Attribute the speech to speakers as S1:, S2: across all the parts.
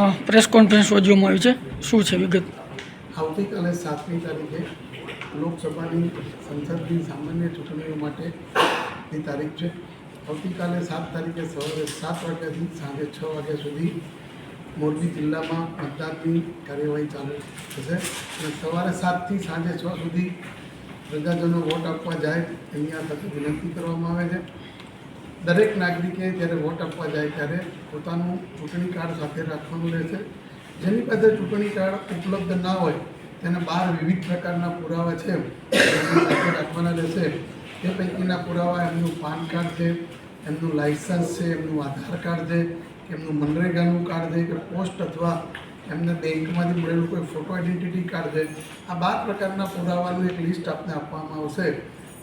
S1: Press conference યોજવામાં આવી છે. શું છે વિગત?
S2: આવતીકાલે સાતમી તારીખે લોકસભાની સંસદની સામાન્ય ચૂંટણીઓ માટેની તારીખ છે. આવતીકાલે સાત તારીખે સવારે સાત વાગ્યાથી સાંજે છ વાગ્યા સુધી મોરબી જિલ્લામાં મતદાનની કાર્યવાહી ચાલુ થશે. અને સવારે સાતથી સાંજે છ સુધી પ્રજાજનો વોટ આપવા જાય એની આ તકે વિનંતી કરવામાં આવે છે. દરેક નાગરિકે જ્યારે વોટ આપવા જાય ત્યારે પોતાનું ચૂંટણી કાર્ડ સાથે રાખવાનું રહેશે. જેની પાસે ચૂંટણી કાર્ડ ઉપલબ્ધ ના હોય, તેને બહાર વિવિધ પ્રકારના પુરાવા છે સાથે રાખવાના રહેશે. તે પૈકીના પુરાવા એમનું પાન કાર્ડ છે, એમનું લાઇસન્સ છે, એમનું આધાર કાર્ડ છે એમનું મનરેગાનું કાર્ડ છે, કે પોસ્ટ અથવા એમને બેંકમાંથી મળેલું કોઈ ફોટો આઈડેન્ટિટી કાર્ડ છે. આ બાર પ્રકારના પુરાવાનું એક લિસ્ટ આપને આપવામાં આવશે.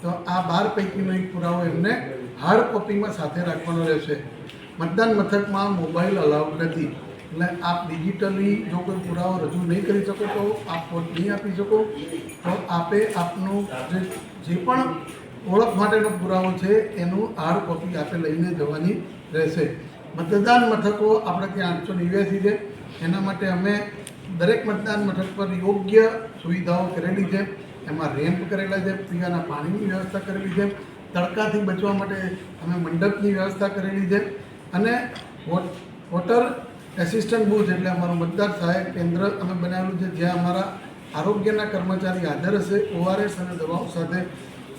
S2: તો આ બાર પૈકીનો એક પુરાવો એમને હાર્ડ કોપીમાં સાથે રાખવાનો રહેશે. મતદાન મથકમાં મોબાઈલ અલાઉડ નથી. એટલે આપ ડિજિટલી જો કોઈ પુરાવો રજૂ નહીં કરી શકો તો આપ વોટ નહીં આપી શકો. તો આપે આપનું જે જે પણ ઓળખ માટેનો પુરાવો છે, એનું હાર્ડ કોપી આપે લઈને જવાની રહેશે. મતદાન મથકો આપણે ત્યાં આઠસો નેવ્યાસી છે. એના માટે અમે દરેક મતદાન મથક પર યોગ્ય સુવિધાઓ કરેલી છે. એમાં રેમ્પ કરેલા છે, પીવાના પાણીની વ્યવસ્થા કરેલી છે. તડકાથી બચવા માટે અમે મંડપની વ્યવસ્થા કરેલી છે. અને વોટ, વોટર એસિસ્ટન્ટ બુથ એટલે અમારું મતદાર સહાયક કેન્દ્ર અમે બનાવેલું છે, જ્યાં અમારા આરોગ્યના કર્મચારી હાજર હશે ઓઆરએસ અને દવાઓ સાથે.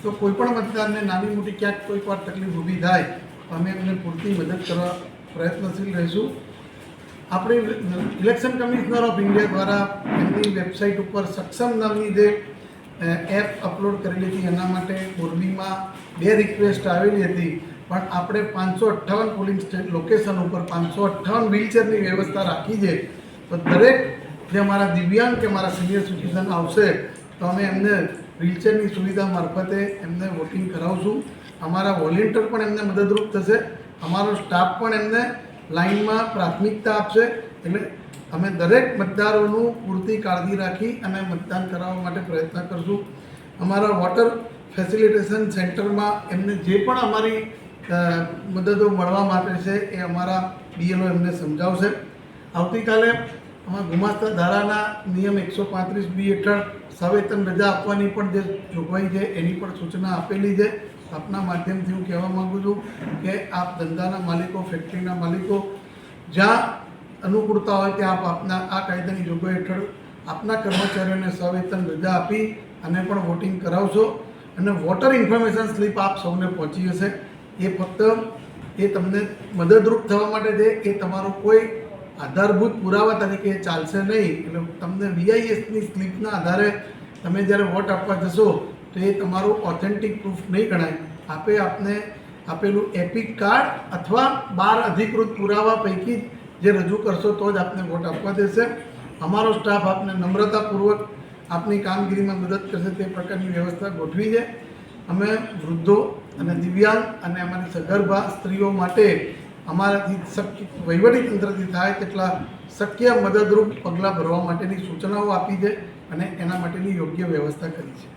S2: તો કોઈપણ મતદારને નાની મોટી ક્યાંક કોઈક તકલીફ ઊભી થાય અમે એમને પૂરતી મદદ કરવા પ્રયત્નશીલ રહીશું. આપણે ઇલેક્શન કમિશનર ઓફ ઇન્ડિયા દ્વારા એમની વેબસાઇટ ઉપર સક્ષમ નામની જે એપ અપલોડ કરેલી હતી. એના માટે મોરબીમાં બે રિક્વેસ્ટ આવેલી હતી. પણ આપણે પાંચસો અઠ્ઠાવન પોલિંગ સ્ટેટ લોકેશન ઉપર પાંચસો અઠ્ઠાવન વ્હીલચેરની વ્યવસ્થા રાખી છે. તો દરેક જે અમારા દિવ્યાંગ કે મારા સિનિયર સિટીઝન આવશે, તો અમે એમને વ્હીલચેરની સુવિધા મારફતે એમને વોટિંગ કરાવશું. અમારા વોલેન્ટિયર પણ એમને મદદરૂપ થશે. અમારો સ્ટાફ પણ એમને લાઇનમાં પ્રાથમિકતા આપશે. એટલે અમે દરેક મતદારોનું પૂરતી કાળજી રાખી અને મતદાન કરાવવા માટે પ્રયત્ન કરશું. અમારા વોટર ફેસિલિટેશન સેન્ટરમાં એમને જે પણ અમારી મદદો મળવા માટે છે એ અમારા બીએલઓ એમને સમજાવશે. આવતીકાલે અમારા ગુમાસ્તા ધારાના નિયમ એકસો પાંત્રીસ બી હેઠળ સવેતન રજા આપવાની પણ જે જોગવાઈ છે એની પણ સૂચના આપેલી છે. આપના માધ્યમથી હું કહેવા માગું છું કે આપ ધંધાના માલિકો, ફેક્ટરીના માલિકો, જ્યાં અનુકૂળતા હોય ત્યાં આપ આપના, આ કાયદાની જોગવાઈ હેઠળ આપના કર્મચારીઓને સવેતન રજા આપી અને પણ વોટિંગ કરાવશો. અને વોટર ઇન્ફોર્મેશન સ્લીપ આપ સૌને પહોંચી જશે. એ ફક્ત, એ તમને મદદરૂપ થવા માટે છે. એ તમારો કોઈ આધારભૂત પુરાવા તરીકે ચાલશે નહીં. એટલે તમને વીઆઈએસની સ્લીપના આધારે તમે જ્યારે વોટ આપવા જશો, તો એ તમારું ઓથેન્ટિક પ્રૂફ નહીં ગણાય. આપે આપને આપેલું એપિક કાર્ડ અથવા બાર અધિકૃત પુરાવા પૈકી જે રજૂ કરશો તો જ આપને વોટ આપવા દેશે. અમારો સ્ટાફ આપને નમ્રતાપૂર્વક આપની કામગીરીમાં મદદ કરશે તે પ્રકારની વ્યવસ્થા ગોઠવી છે. અમે વૃદ્ધો અને દિવ્યાંગ અને અમારી સગર્ભા સ્ત્રીઓ માટે અમારાથી શક્ય વહીવટી તંત્રથી થાય તેટલા શક્ય મદદરૂપ પગલાં ભરવા માટેની સૂચનાઓ આપી છે અને એના માટેની યોગ્ય વ્યવસ્થા કરી છે.